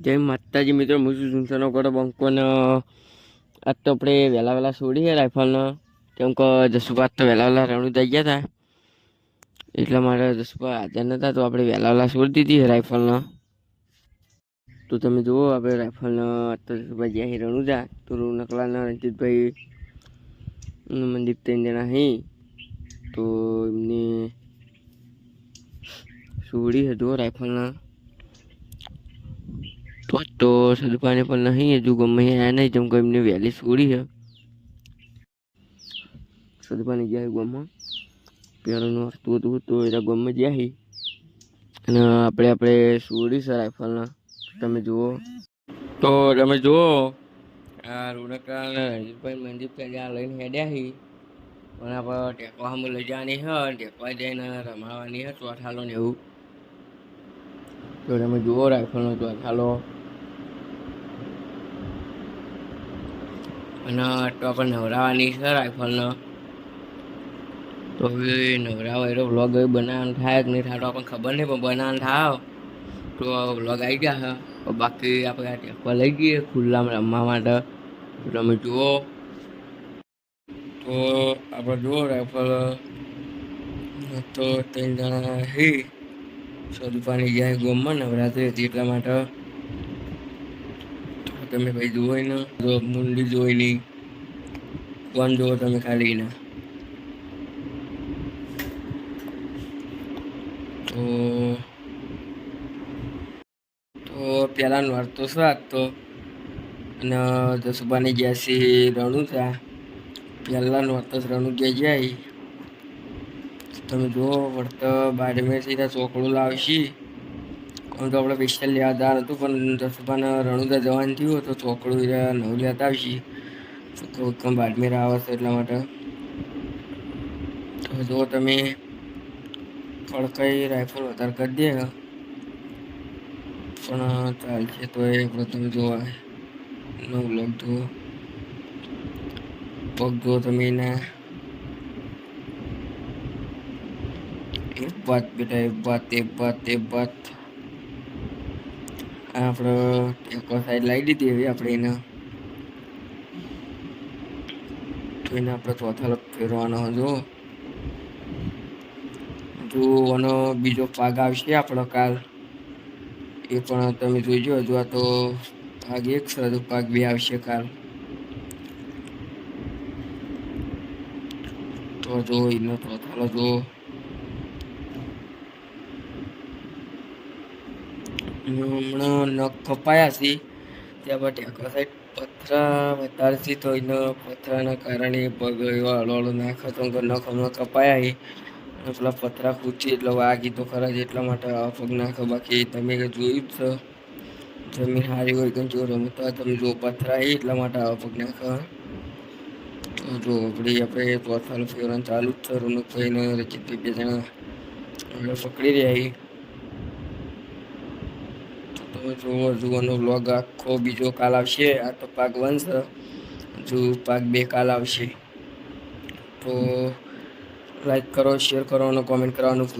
જય માતાજી મિત્રો, હું છું ઝુંસનો કરો બંકોને આજ તો આપણે વહેલા વહેલા છોડી છે રાઇફલને કેમ કે જસુભાત તો વહેલા વહેલા રણું થઈ ગયા હતા એટલા માટે જસુભા હાજર નહોતા તો આપણે વહેલા વહેલા છોડી દીધી રાઇફલને તો તમે જુઓ, આપણે રાઇફલને આજ તો જસુભાઈ જ્યાં રણુજા તો નકલાના રણજીતભાઈ મનદીપ ત્રણ જણા હી. તો એમને છોડી હતું રાઇફલના તો તો સદુપાને પણ નહીં હજુ ગમે આયા નહીં જેમ કે એમને વહેલી છોડી છે. સદુપાને ગયા ગમમાં, પહેલાંનું વસ્તુ હતું, તો એના ગમમાં ગયા અને આપણે આપણે છોડી છે રાઇફલના તમે જુઓ. તો તમે જુઓ. આ રૂડકા અને રણજીતભાઈ મંદીપભાઈ જ્યાં લઈને હેડ્યા હી. પણ આપણે ટેકો સામે લઈ જવાની છે ટેકવા જઈને રમાવાની છે ચોથાલો ને એવું. તો તમે જુઓ રાઇફલનો ચોથાલો. અને તો આપણે નવરાવાની છે રાઇફલનો તો હવે નવરાવો એનો બ્લોગ હવે થાય કે નહીં થાય તો આપણને ખબર નહીં, પણ બનાવવાનું થાય તો બ્લોગ આવી ગયા છે. બાકી આપણે ટેકવા લઈ જઈએ ખુલ્લામાં રમવા માટે. તમે જુઓ. તો આપણે જુઓ રાઇફલ તો ત્રણ જણા હી. સ્વરૂપાની જાય ગોમમાં નવરાત્રી હતી એટલા માટે. તમે ભાઈ જુઓ ને જો મુંડી જોઈ નહીં કોણ જુઓ તમે ખાલી ને તો તો પહેલા નોરતો શું તો? અને જસુબાની ગયા છે રણુજા પહેલા રણુ રણુજા જાય. તમે જુઓ, વળતર બારમેરથી ત્યાં ચોકડું લાવશી. આમ તો આપણે સ્પેશિયલ લેવા હતું, પણ જસુબાને રણુદા જવાનું થયું તો ચોકડું નવ લેતા આવીશી. તો કમ બાડમેર આવે છે એટલા માટે. તો જો તમે ફળકાઈ રાઇફલ વધારે કરી દે. પણ ચાલશે તો એ પ્રથમ જોવા નવ લોક જુઓ પગ જુઓ તમે એના એક વાત બેટા, એક વાત, એક બાત એક બાત આપણે ટેકો સાઈડ લાવી દીધી હવે આપણે એને. એને આપણે ચોથા લગ ફેરવાનો જો હજુ આનો બીજો પાગ આવશે આપણો કાલ. એ પણ તમે જોઈજો હજુ આ તો ભાગ એક છે હજુ ભાગ બે આવશે કાલ. તો જો એનો ચોથાલો જો હમણાં નખ કપાયા છે. ત્યાં પર ટેકો સાઈડ પથરા વધારે છે તો એનો પથરાના કારણે પગ એવો હળવળો નાખો તો નખ હમણાં કપાયા એ પેલા પથરા ખૂચી એટલે વાગી તો ખરા જ એટલા માટે આવા પગ નાખો બાકી તમે જોયું જ છે. જમીન સારી હોય કે જો રમતા તમે જો પથરા એ એટલા માટે આવા પગ નાખો જો આપણી આપણે ચોથાનું ફેરવાનું ચાલુ જ છે. રોનકભાઈ ને રચિતભાઈ બે જણા પકડી રહ્યા તમે જુઓ, જુઓનો વ્લોગ આખો બીજો કાલ આવશે. આ તો પાક વન છે જુ પાક બે કાલ આવશે. તો લાઈક કરો શેર કરો અને કોમેન્ટ કરવાનું